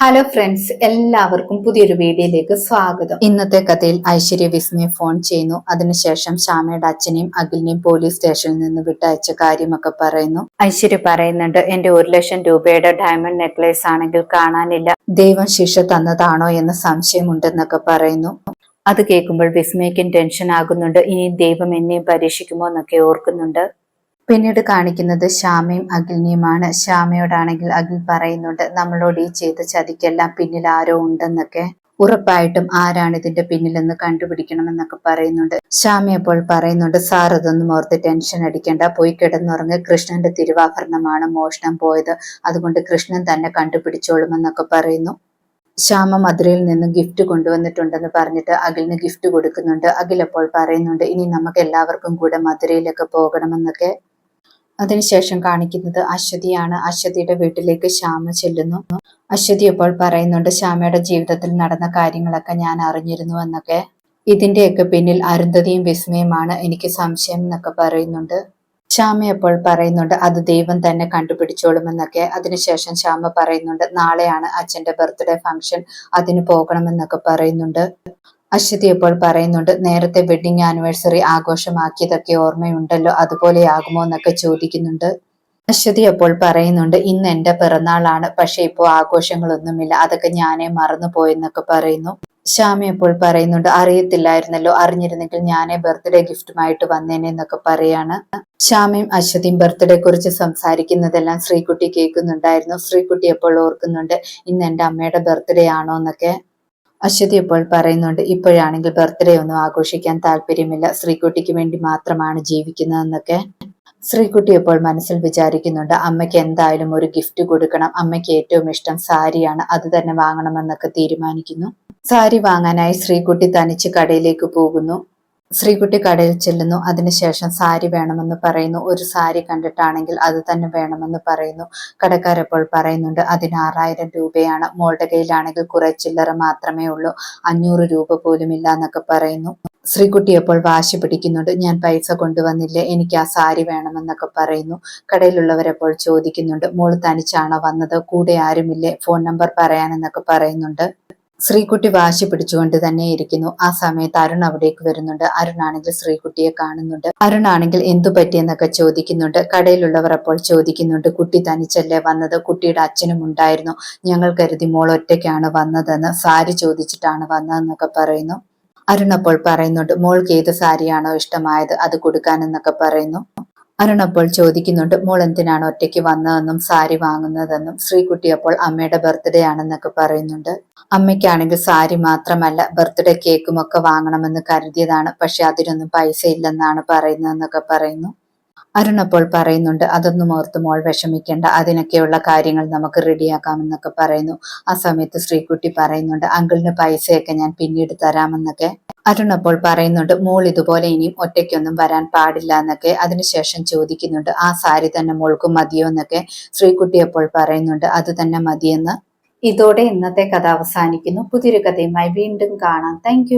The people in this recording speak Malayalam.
ഹലോ ഫ്രണ്ട്സ് എല്ലാവർക്കും പുതിയൊരു വീഡിയോയിലേക്ക് സ്വാഗതം. ഇന്നത്തെ കഥയിൽ ഐശ്വര്യ വിസ്മയെ ഫോൺ ചെയ്യുന്നു. അതിനുശേഷം ശ്യാമയുടെ അച്ഛനെയും അഖിലിനെയും പോലീസ് സ്റ്റേഷനിൽ നിന്ന് വിട്ടയച്ച കാര്യമൊക്കെ പറയുന്നു. ഐശ്വര്യ പറയുന്നുണ്ട് എന്റെ ഒരു ലക്ഷം രൂപയുടെ ഡയമണ്ട് നെക്ലേസ് ആണെങ്കിൽ കാണാനില്ല. ദൈവം ശിക്ഷ തന്നതാണോ എന്ന് സംശയമുണ്ടെന്നൊക്കെ പറയുന്നു. അത് കേൾക്കുമ്പോൾ വിസ്മയ്ക്കും ടെൻഷൻ ആകുന്നുണ്ട്. ഇനി ദൈവം എന്നെയും പരീക്ഷിക്കുമോ എന്നൊക്കെ ഓർക്കുന്നുണ്ട്. പിന്നീട് കാണിക്കുന്നത് ശ്യാമയും അഖിലിനെയുമാണ്. ശ്യാമയോടാണെങ്കിൽ അഖിൽ പറയുന്നുണ്ട് നമ്മളോട് ഈ ചെയ്ത ചതിക്കെല്ലാം പിന്നിൽ ആരോ ഉണ്ടെന്നൊക്കെ. ഉറപ്പായിട്ടും ആരാണ് ഇതിന്റെ പിന്നിലെന്ന് കണ്ടുപിടിക്കണമെന്നൊക്കെ പറയുന്നുണ്ട്. ശ്യാമി അപ്പോൾ പറയുന്നുണ്ട് സാർ അതൊന്നും ഓർത്ത് ടെൻഷൻ അടിക്കേണ്ട. പോയി കിടന്നുറങ്ങ്. കൃഷ്ണന്റെ തിരുവാഭരണമാണ് മോഷണം പോയത്. അതുകൊണ്ട് കൃഷ്ണൻ തന്നെ കണ്ടുപിടിച്ചോളുമെന്നൊക്കെ പറയുന്നു. ശ്യാമ മധുരയിൽ നിന്ന് ഗിഫ്റ്റ് കൊണ്ടുവന്നിട്ടുണ്ടെന്ന് പറഞ്ഞിട്ട് അഖിലിന് ഗിഫ്റ്റ് കൊടുക്കുന്നുണ്ട്. അഖിൽ അപ്പോൾ പറയുന്നുണ്ട് ഇനി നമുക്ക് എല്ലാവർക്കും കൂടെ മധുരയിലൊക്കെ പോകണമെന്നൊക്കെ. അതിനുശേഷം കാണിക്കുന്നത് അശ്വതിയാണ്. അശ്വതിയുടെ വീട്ടിലേക്ക് ശ്യാമ ചെല്ലുന്നു. അശ്വതി ഇപ്പോൾ പറയുന്നുണ്ട് ശ്യാമയുടെ ജീവിതത്തിൽ നടന്ന കാര്യങ്ങളൊക്കെ ഞാൻ അറിഞ്ഞിരുന്നു എന്നൊക്കെ. ഇതിന്റെയൊക്കെ പിന്നിൽ അരുന്ധതിയും വിസ്മയമാണ്. എനിക്ക് സംശയം എന്നൊക്കെ പറയുന്നുണ്ട്. ശ്യാമ അപ്പോൾ പറയുന്നുണ്ട് അത് ദൈവം തന്നെ കണ്ടുപിടിച്ചോളുമെന്നൊക്കെ അതിനുശേഷം ശ്യാമ പറയുന്നുണ്ട് നാളെയാണ് അച്ഛന്റെ ബർത്ത്ഡേ ഫംഗ്ഷൻ. അതിന് പോകണമെന്നൊക്കെ പറയുന്നുണ്ട്. അശ്വതി ഇപ്പോൾ പറയുന്നുണ്ട് നേരത്തെ വെഡിങ് ആനിവേഴ്സറി ആഘോഷമാക്കിയതൊക്കെ ഓർമ്മയുണ്ടല്ലോ അതുപോലെ ആകുമോ എന്നൊക്കെ ചോദിക്കുന്നുണ്ട്. അശ്വതി അപ്പോൾ പറയുന്നുണ്ട് ഇന്ന് എന്റെ പിറന്നാളാണ് പക്ഷെ ഇപ്പോൾ ആഘോഷങ്ങളൊന്നുമില്ല അതൊക്കെ ഞാനേ മറന്നു പോയെന്നൊക്കെ പറയുന്നു. ശ്യാമി അപ്പോൾ പറയുന്നുണ്ട് അറിയത്തില്ലായിരുന്നല്ലോ അറിഞ്ഞിരുന്നെങ്കിൽ ഞാനേ ബർത്ത്ഡേ ഗിഫ്റ്റുമായിട്ട് വന്നേനെ എന്നൊക്കെ പറയാണ്. ശ്യാമിയും അശ്വതിയും ബർത്ത്ഡേ കുറിച്ച് സംസാരിക്കുന്നതെല്ലാം ശ്രീകുട്ടി കേൾക്കുന്നുണ്ടായിരുന്നു. ശ്രീകുട്ടി അപ്പോൾ ഓർക്കുന്നുണ്ട് ഇന്ന് എന്റെ അമ്മയുടെ ബർത്ത്ഡേ ആണോ എന്നൊക്കെ. അശ്വതി ഇപ്പോൾ പറയുന്നുണ്ട് ഇപ്പോഴാണെങ്കിൽ ബർത്ത്ഡേ ഒന്നും ആഘോഷിക്കാൻ താല്പര്യമില്ല. ശ്രീകുട്ടിക്ക് വേണ്ടി മാത്രമാണ് ജീവിക്കുന്നതെന്നൊക്കെ. ശ്രീകുട്ടി ഇപ്പോൾ മനസ്സിൽ വിചാരിക്കുന്നുണ്ട് അമ്മയ്ക്ക് എന്തായാലും ഒരു ഗിഫ്റ്റ് കൊടുക്കണം. അമ്മയ്ക്ക് ഏറ്റവും ഇഷ്ടം സാരിയാണ്. അത് തന്നെ വാങ്ങണമെന്നൊക്കെ തീരുമാനിക്കുന്നു. സാരി വാങ്ങാനായി ശ്രീകുട്ടി തനിച്ച് കടയിലേക്ക് പോകുന്നു. ശ്രീകുട്ടി കടയിൽ ചെല്ലുന്നു. അതിനുശേഷം സാരി വേണമെന്ന് പറയുന്നു. ഒരു സാരി കണ്ടിട്ടാണെങ്കിൽ അത് തന്നെ വേണമെന്ന് പറയുന്നു. കടക്കാരപ്പോൾ പറയുന്നുണ്ട് അതിന് ആറായിരം രൂപയാണ്. മോളുടെ കയ്യിലാണെങ്കിൽ കുറെ ചില്ലറ മാത്രമേ ഉള്ളൂ. അഞ്ഞൂറ് രൂപ പോലും ഇല്ല എന്നൊക്കെ പറയുന്നു. ശ്രീകുട്ടി അപ്പോൾ വാശി പിടിക്കുന്നുണ്ട്. ഞാൻ പൈസ കൊണ്ടുവന്നില്ലേ? എനിക്ക് ആ സാരി വേണമെന്നൊക്കെ പറയുന്നു. കടയിലുള്ളവരപ്പോൾ ചോദിക്കുന്നുണ്ട് മോൾ തനിച്ചാണോ വന്നത്? കൂടെ ആരുമില്ലേ? ഫോൺ നമ്പർ പറയാനെന്നൊക്കെ പറയുന്നുണ്ട്. ശ്രീകുട്ടി വാശി പിടിച്ചുകൊണ്ട് തന്നെ ഇരിക്കുന്നു. ആ സമയത്ത് അരുൺ അവിടേക്ക് വരുന്നുണ്ട്. അരുണാണെങ്കിൽ ശ്രീകുട്ടിയെ കാണുന്നുണ്ട്. അരുണാണെങ്കിൽ എന്തു പറ്റിയെന്നൊക്കെ ചോദിക്കുന്നുണ്ട്. കടയിലുള്ളവർ അപ്പോൾ ചോദിക്കുന്നുണ്ട് കുട്ടി തനിച്ചല്ലേ വന്നത്? കുട്ടിയുടെ അച്ഛനും ഉണ്ടായിരുന്നു. ഞങ്ങൾ കരുതി മോൾ ഒറ്റയ്ക്കാണ് വന്നതെന്ന്. സാരി ചോദിച്ചിട്ടാണ് വന്നതെന്നൊക്കെ പറയുന്നു. അരുൺ അപ്പോൾ പറയുന്നുണ്ട് മോൾക്ക് ഏത് സാരിയാണോ ഇഷ്ടമായത്? അത് കൊടുക്കാനെന്നൊക്കെ പറയുന്നു. അരുൺ അപ്പോൾ ചോദിക്കുന്നുണ്ട് മോൾ എന്തിനാണ് ഒറ്റയ്ക്ക് വന്നതെന്നും സാരി വാങ്ങുന്നതെന്നും? ശ്രീകുട്ടി അപ്പോൾ അമ്മയുടെ ബർത്ത്ഡേ ആണെന്നൊക്കെ പറയുന്നുണ്ട്. അമ്മയ്ക്കാണെങ്കിൽ സാരി മാത്രമല്ല ബർത്ത്ഡേ കേക്കും ഒക്കെ വാങ്ങണമെന്ന് കരുതിയതാണ്. പക്ഷെ അതിനൊന്നും പൈസ ഇല്ലെന്നാണ് പറയുന്നതെന്നൊക്കെ പറയുന്നു. അരുൺ അപ്പോൾ പറയുന്നുണ്ട് അതൊന്നും ഓർത്ത് മോൾ വിഷമിക്കേണ്ട. അതിനൊക്കെയുള്ള കാര്യങ്ങൾ നമുക്ക് റെഡിയാക്കാമെന്നൊക്കെ പറയുന്നു. ആ സമയത്ത് ശ്രീകുട്ടി പറയുന്നുണ്ട് അങ്കിളിന് പൈസയൊക്കെ ഞാൻ പിന്നീട് തരാമെന്നൊക്കെ. അരുൺ അപ്പോൾ പറയുന്നുണ്ട് മോൾ ഇതുപോലെ ഇനിയും ഒറ്റയ്ക്കൊന്നും വരാൻ പാടില്ല എന്നൊക്കെ അതിനുശേഷം ചോദിക്കുന്നുണ്ട് ആ സാരി തന്നെ മോൾക്ക് മതിയോ എന്നൊക്കെ? ശ്രീകുട്ടി അപ്പോൾ പറയുന്നുണ്ട് അത് തന്നെ മതിയെന്ന്. ഇതോടെ ഇന്നത്തെ കഥ അവസാനിക്കുന്നു. പുതിയൊരു കഥയുമായി വീണ്ടും കാണാം. താങ്ക്